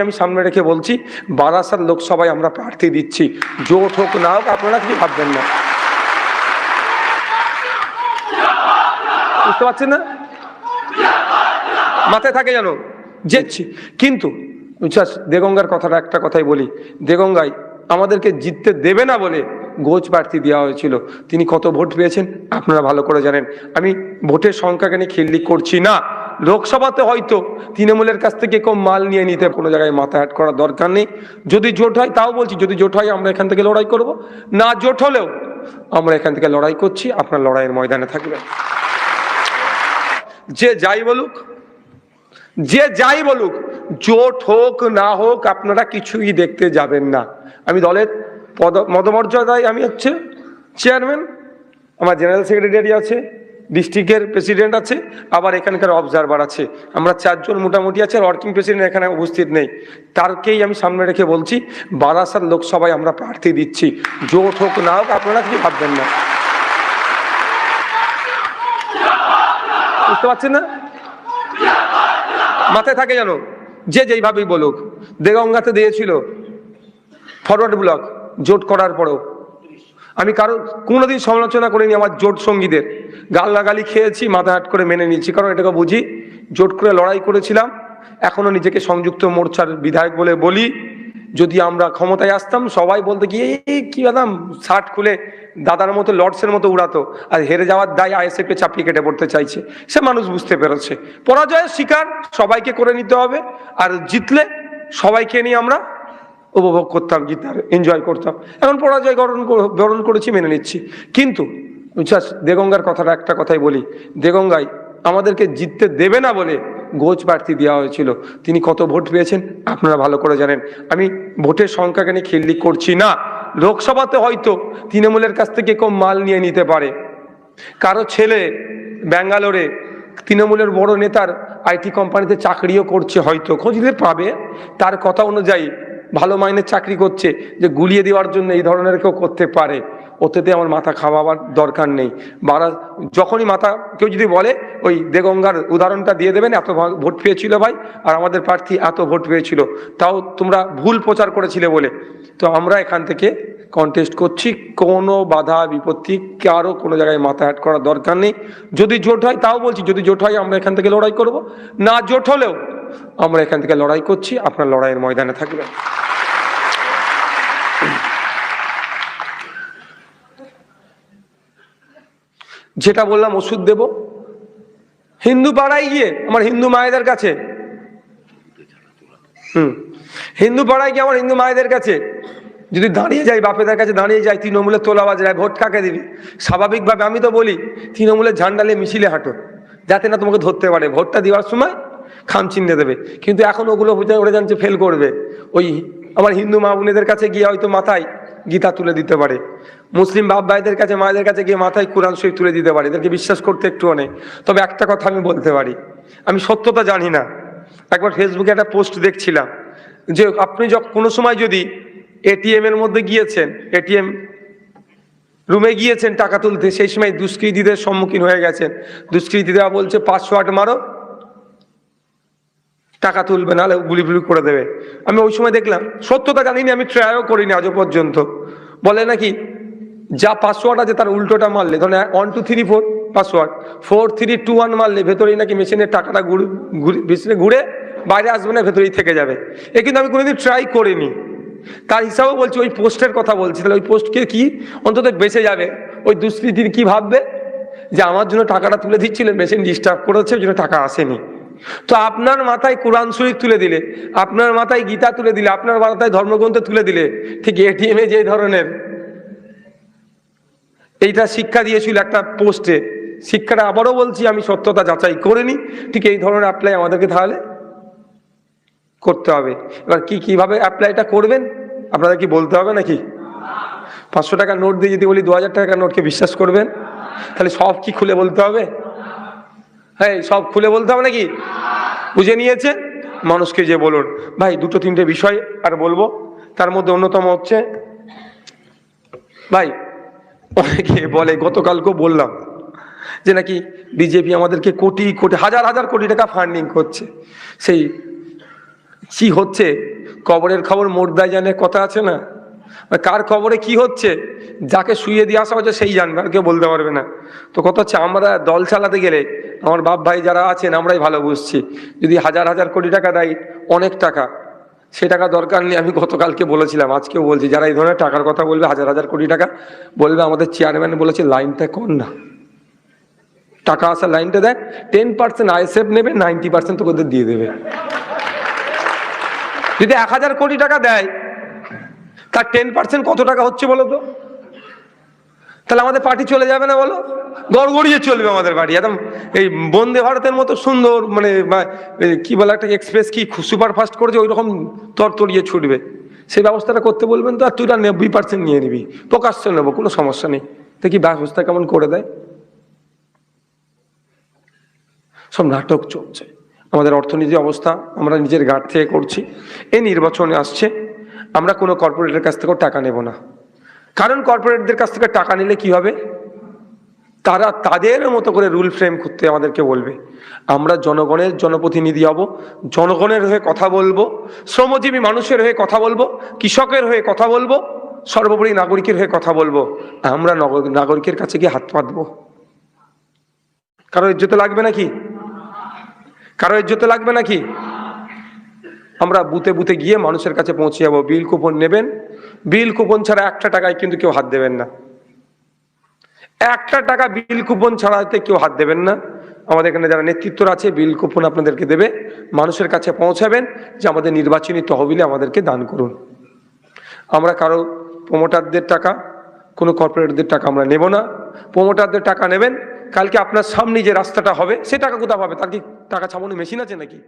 আমি সামনে রেখে বলছি বারাসাত লোকসভায় আমরা প্রার্থী দিচ্ছি। জোট হোক না হোক আপনারা কিছু ভাববেন না। বুঝতে পারছেন না? মাথায় থাকে জানো যেচ্ছি কিন্তু বিশ্বাস দেগঙ্গার কথাটা একটা কথাই বলি। দেগঙ্গায় আমাদেরকে জিততে দেবে না বলে গোচ প্রার্থী দেওয়া হয়েছিল। তিনি কত ভোট পেয়েছেন আপনারা ভালো করে জানেন। আমি ভোটের সংখ্যাকে নিয়ে খিল্লি করছি না। লোকসভাতে হয়তো তৃণমূলের কাছ থেকে কম মাল নিয়ে নিতে কোনো জায়গায় মাথা হাট করার দরকার নেই। যদি জোট হয়, তাও বলছি, যদি জোট হয়, আমরা এখান থেকে লড়াই করব। না জোট হলেও আমরা এখান থেকে লড়াই করছি, আপনার লড়াইয়ের ময়দানে থাকবেন। যে যাই বলুক, যে যাই বলুক, জোট হোক, না হোক, আপনারা কিছুই দেখতে যাবেন না। আমি দলের পদ মদমর্যাদায় আমি হচ্ছে চেয়ারম্যান আমার জেনারেল সেক্রেটারি আছে ডিস্ট্রিক্টের প্রেসিডেন্ট আছে, আবার এখানকার অবজারভার আছে। আমরা চারজন মোটামুটি আছে, আর ওয়ার্কিং প্রেসিডেন্ট এখানে উপস্থিত নেই। তারকেই আমি সামনে রেখে বলছি, বারাসাত লোকসভায় আমরা প্রার্থী দিচ্ছি। জোট হোক না হোক, আপনারা কিছু ভাববেন না। বুঝতে পারছেন না? মাথায় থাকে জানো যে যেইভাবেই বলুক। দেগঙ্গাতে দিয়েছিল ফরওয়ার্ড ব্লক জোট করার পরেও। আমি কারও কোনোদিন সমালোচনা করিনি আমার জোট সঙ্গীদের। গালাগালি খেয়েছি মাথা হাট করে মেনে নিয়েছি, কারণ এটাকে বুঝি জোট করে লড়াই করেছিলাম। এখনও নিজেকে সংযুক্ত মোর্চার বিধায়ক বলে বলি, যদি আমরা ক্ষমতায় আসতাম, সবাই বলতে গিয়ে এই কি বাদাম, শার্ট খুলে দাদার মতো, লর্ডসের মতো উড়াতো, আর হেরে যাওয়ার দায় আইএসএফ কে চাপিয়ে কেটে পড়তে চাইছে। সে মানুষ বুঝতে পেরেছে। পরাজয়ের শিকার সবাইকে করে নিতে হবে, আর জিতলে সবাইকে নিয়ে আমরা উপভোগ করতাম জিতার এনজয় করতাম। এখন পরাজয় গরণ বরণ করেছি, মেনে নিচ্ছি। কিন্তু বিশ্বাস দেগঙ্গার কথাটা একটা কথাই বলি। দেগঙ্গায় আমাদেরকে জিততে দেবে না বলে গোচ প্রার্থী দেওয়া হয়েছিল। তিনি কত ভোট পেয়েছেন আপনারা ভালো করে জানেন। আমি ভোটের সংখ্যাকে নিয়ে খিল্লি করছি না। লোকসভাতে হয়তো তৃণমূলের কাছ থেকে কম মাল নিয়ে নিতে পারে। কারও ছেলে ব্যাঙ্গালোরে তৃণমূলের বড় নেতার আইটি কোম্পানিতে চাকরিও করছে হয়তো। খোঁজ পাবে। তার কথা অনুযায়ী ভালো মাইনের চাকরি করছে, যে গুলিয়ে দেওয়ার জন্য এই ধরনের কেউ করতে পারে। ওতেতে আমার মাথা খাওয়াবার দরকার নেই। বারা, যখনই মাথা, কেউ যদি বলে, ওই দেগঙ্গার উদাহরণটা দিয়ে দেবেন, এত ভোট পেয়েছিল ভাই, আর আমাদের প্রার্থী এত ভোট পেয়েছিল। তাও তোমরা ভুল প্রচার করেছিলে বলে। তো আমরা এখান থেকে কন্টেস্ট করছি। কোনো বাধা, বিপত্তি কারও কোনো জায়গায় মাথা হাট করার দরকার নেই। যদি জোট হয়, তাও বলছি, যদি জোট হয়, আমরা এখান থেকে লড়াই করব। না জোট হলেও আমরা এখান থেকে লড়াই করছি, আপনার লড়াইয়ের ময়দানে থাকবেন। যেটা বললাম ওষুধ দেব। হিন্দু পাড়ায় গিয়ে, আমার হিন্দু মায়েদের কাছে। হুম, হিন্দু পাড়ায় গিয়ে আমার হিন্দু মায়েদের কাছে। যদি দাঁড়িয়ে যাই, বাপেদের কাছে দাঁড়িয়ে যাই তৃণমূলের তোলা বাজায় ভোট কাকে দিবি? স্বাভাবিকভাবে আমি তো বলি, তৃণমূলের ঝান্ডালে মিছিলে হাঁটো, যাতে না তোমাকে ধরতে পারে। ভোটটা দেওয়ার সময় খাম চিহ্নে দেবে। কিন্তু এখন ওগুলো ওরা জানছে ফেল করবে। ওই আমার হিন্দু মা বোনেদের কাছে গিয়ে হয়তো মাথায় গীতা তুলে দিতে পারে। মুসলিম বাপ ভাইদের কাছে, মায়েদের কাছে গিয়ে মাথায় কোরআন শরীফ তুলে দিতে পারে। এদেরকে বিশ্বাস করতে একটু অনেক। তবে একটা কথা আমি বলতে পারি। আমি সত্যতা জানি না। একবার ফেসবুকে একটা পোস্ট দেখছিলাম যে আপনি যখন কোনো সময় যদি এটিএম এর মধ্যে গিয়েছেন এটিএম রুমে গিয়েছেন টাকা তুলতে, সেই সময় দুষ্কৃতীদের সম্মুখীন হয়ে গেছেন। দুষ্কৃতীরা বলছে আট মারো টাকা তুলবে, নাহলে গুলি ফুলি করে দেবে। আমি ওই সময় দেখলাম, সত্যতা জানি না আমি ট্রাইও করিনি আজও পর্যন্ত। বলে নাকি, যা পাসওয়ার্ড আছে তার উল্টোটা মারলে, ধরেন one two three four password four three two one মারলে ভেতরেই নাকি মেশিনের টাকাটা ঘুরে মেশিনে ঘুরে বাইরে আসবে না, ভেতরেই থেকে যাবে। এ কিন্তু আমি কোনোদিন ট্রাই করিনি। তার হিসাবেও বলছি, ওই পোস্টের কথা বলছি, তাহলে ওই পোস্টকে কি, অন্তত বেঁচে যাবে। ওই দুষ্কৃতির কি ভাববে? যে আমার জন্য টাকাটা তুলে দিচ্ছিলেন মেশিন ডিস্টার্ব করেছে, ওই জন্য টাকা আসেনি। তো আপনার মাথায় কোরআন শরীফ তুলে দিলে, আপনার মাথায় গীতা তুলে দিলে, আপনার মাথায় ধর্মগ্রন্থ তুলে দিলে, ঠিক এটিএম এ যে ধরনের, এইটা শিক্ষা দিয়েছিল একটা পোস্টে শিক্ষাটা আবারও বলছি, আমি সত্যতা যাচাই করিনি ঠিক এই ধরনের অ্যাপ্লাই আমাদেরকে তাহলে করতে হবে। এবার কি, কীভাবে অ্যাপ্লাইটা করবেন? আপনাদের কি বলতে হবে নাকি? পাঁচশো টাকার নোট দিয়ে যদি বলি, দু হাজার টাকার নোটকে বিশ্বাস করবেন? তাহলে সব কি খুলে বলতে হবে? হ্যাঁ সব খুলে বলতে হবে নাকি? বুঝে নিয়েছে? মানুষকে যে বলুন। ভাই, দুটো তিনটে বিষয় আর বলব। তার মধ্যে অন্যতম হচ্ছে, ভাই, অনেকে বলে গতকালকেও বললাম যে নাকি বিজেপি আমাদেরকে কোটি কোটি, হাজার হাজার কোটি টাকা ফান্ডিং করছে। সেই, কি হচ্ছে? কবরের খবর মোর্দায় জানে কথা আছে না? কার খবরে কি হচ্ছে? যাকে শুয়ে দিয়ে আসা হচ্ছে সেই জানবে, আর কেউ বলতে পারবে না। তো কথা হচ্ছে, আমরা দল চালাতে গেলে, আমার বাপ ভাই যারা আছেন, আমরাই ভালো বুঝছি। যদি হাজার হাজার কোটি টাকা দেয়, অনেক টাকা। সে টাকা দরকার নেই, আমি গতকালকে বলেছিলাম, আজকেও বলছি, যারা এই ধরনের টাকার কথা বলবে, হাজার হাজার কোটি টাকা বলবে, আমাদের চেয়ারম্যান বলেছে লাইনটা কর না? টাকা আসার লাইনটা দেয় টেন পার্সেন্ট আইএসএফ নেবে নাইনটি পার্সেন্ট তোকে দিয়ে দেবে। যদি এক হাজার কোটি টাকা দেয় তার টেন পার্সেন্ট কত টাকা হচ্ছে বলো তো? তাহলে আমাদের পার্টি চলে যাবে না বলো? গড়গড়িয়ে চলবে আমাদের পার্টি একদম এই বন্দে ভারতের মতো সুন্দর মানে কি বলে একটা এক্সপ্রেস কি সুপার ফাস্ট করেছে ওই রকম তরতরিয়ে ছুটবে। সেই ব্যবস্থাটা করতে বলবেন তো, আর তুই নব্বই পার্সেন্ট নিয়ে নিবি। প্রকাশ্য নেব, কোনো সমস্যা নেই। দেখি ব্যবস্থা কেমন করে দেয়? সব নাটক চলছে। আমাদের অর্থনীতি অবস্থা আমরা নিজের গাঢ় থেকে করছি। এই নির্বাচনে আসছে। আমরা কোনো কর্পোরেটের কাছ থেকেও টাকা নেব না। কারণ কর্পোরেটদের কাছ থেকে টাকা নিলে কি হবে? তারা তাদের মতো করে রুল ফ্রেম করতে আমাদেরকে বলবে। আমরা জনগণের জনপ্রতিনিধি হব, জনগণের হয়ে কথা বলব, শ্রমজীবী মানুষের হয়ে কথা বলব, কৃষকের হয়ে কথা বলব, সর্বোপরি নাগরিকের হয়ে কথা বলব। আমরা নগ- নাগরিকের কাছে গিয়ে হাত পাতবো। কারও ইজ্জতে লাগবে নাকি? কারও ইজ্জতে লাগবে নাকি? আমরা বুথে বুথে গিয়ে মানুষের কাছে পৌঁছে যাব বিল কুপন নেবেন। বিল কুপন ছাড়া একটা টাকায় কিন্তু কেউ হাত দেবেন না। একটা টাকা বিল কুপন ছাড়াতে কেউ হাত দেবেন না। আমাদের এখানে যারা নেতৃত্বরা আছে, বিল কুপন আপনাদেরকে দেবে। মানুষের কাছে পৌঁছাবেন যে আমাদের নির্বাচনী তহবিলে আমাদেরকে দান করুন। আমরা কারও প্রমোটারদের টাকা, কোনো কর্পোরেটদের টাকা আমরা নেব না। প্রমোটারদের টাকা নেবেন। কালকে আপনার সামনে যে রাস্তাটা হবে, সে টাকা কোথাও পাবে? তার কি টাকা ছাপানো মেশিন আছে নাকি?